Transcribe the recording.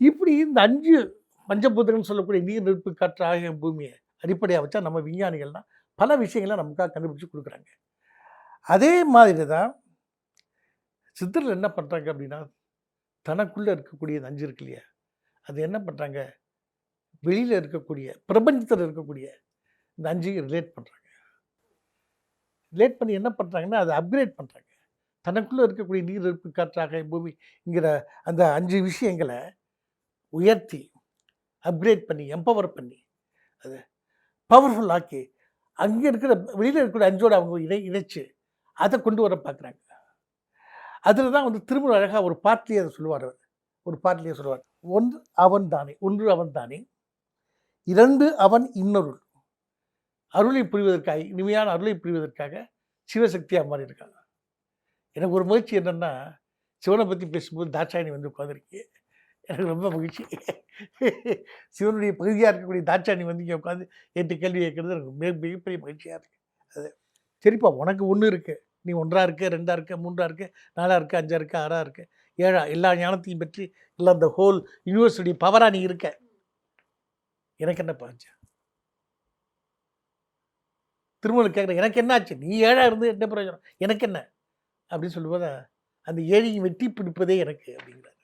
இப்படி இந்த அஞ்சு பஞ்சபூதங்கள்னு சொல்லக்கூடிய நீர் நெருப்பு காற்று ஆகிய பூமியை அடிப்படையாக வச்சா நம்ம விஞ்ஞானிகள்லாம் பல விஷயங்களை நமக்காக கண்டுபிடிச்சு கொடுக்குறாங்க. அதே மாதிரி தான் சித்தர்கள் என்ன பண்ணுறாங்க அப்படின்னா தனக்குள்ளே இருக்கக்கூடிய இந்த அஞ்சு இருக்கு இல்லையா? அது என்ன பண்ணுறாங்க வெளியில் இருக்கக்கூடிய பிரபஞ்சத்தில் இருக்கக்கூடிய இந்த அஞ்சையும் ரிலேட் பண்ணுறாங்க ரிலேட் பண்ணி என்ன பண்ணுறாங்கன்னா அதை அப்கிரேட் பண்ணுறாங்க தனக்குள்ளே இருக்கக்கூடிய நீர் இருப்பு காற்றாக பூமிங்கிற அந்த அஞ்சு விஷயங்களை உயர்த்தி அப்கிரேட் பண்ணி எம்பவர் பண்ணி அது பவர்ஃபுல் ஆக்கி அங்கே இருக்கிற வெளியில் இருக்கிற அஞ்சோடு அவங்க இணை இணைச்சு அதை கொண்டு வர பார்க்குறாங்க அதில் தான் வந்து திருமண அழகாக ஒரு பாட்டிலே அதை சொல்லுவார் அவர். ஒரு பாட்டிலே சொல்லுவார். ஒன்று அவன் தானே ஒன்று அவன் தானே இரண்டு அவன் இன்னொருள். அருளை புரிவதற்காக இனிமையான அருளை புரிவதற்காக சிவசக்தியாக மாறி இருக்காங்க. எனக்கு ஒரு முயற்சி என்னென்னா சிவனை பற்றி பேசும்போது தாட்சாயணி வந்து உட்காந்துருக்கேன் எனக்கு ரொம்ப மகிழ்ச்சி. சிவனுடைய பகுதியாக இருக்கக்கூடிய தாட்சாணி வந்து இங்கே உட்காந்து எட்டு கேள்வி கேட்குறது எனக்கு மிக மிகப்பெரிய மகிழ்ச்சியாக இருக்குது அது சரிப்பா உனக்கு ஒன்று இருக்குது நீ ஒன்றா இருக்க ரெண்டாக இருக்க மூன்றாக இருக்க நாலாக இருக்க அஞ்சாக இருக்க ஆறாக இருக்க ஏழா எல்லா ஞானத்தையும் பற்றி இல்லை அந்த ஹோல் யூனிவர்சிட்டி பவராக நீ இருக்க. எனக்கு என்ன பாச்சு திருமணம் கேட்குறேன் எனக்கு என்ன ஆச்சு? நீ ஏழாக இருந்து என்ன பிரயோஜனம்? எனக்கு என்ன? அப்படின்னு சொல்லும்போது அந்த ஏழையை வெட்டி பிடிப்பதே எனக்கு அப்படிங்கிறார்.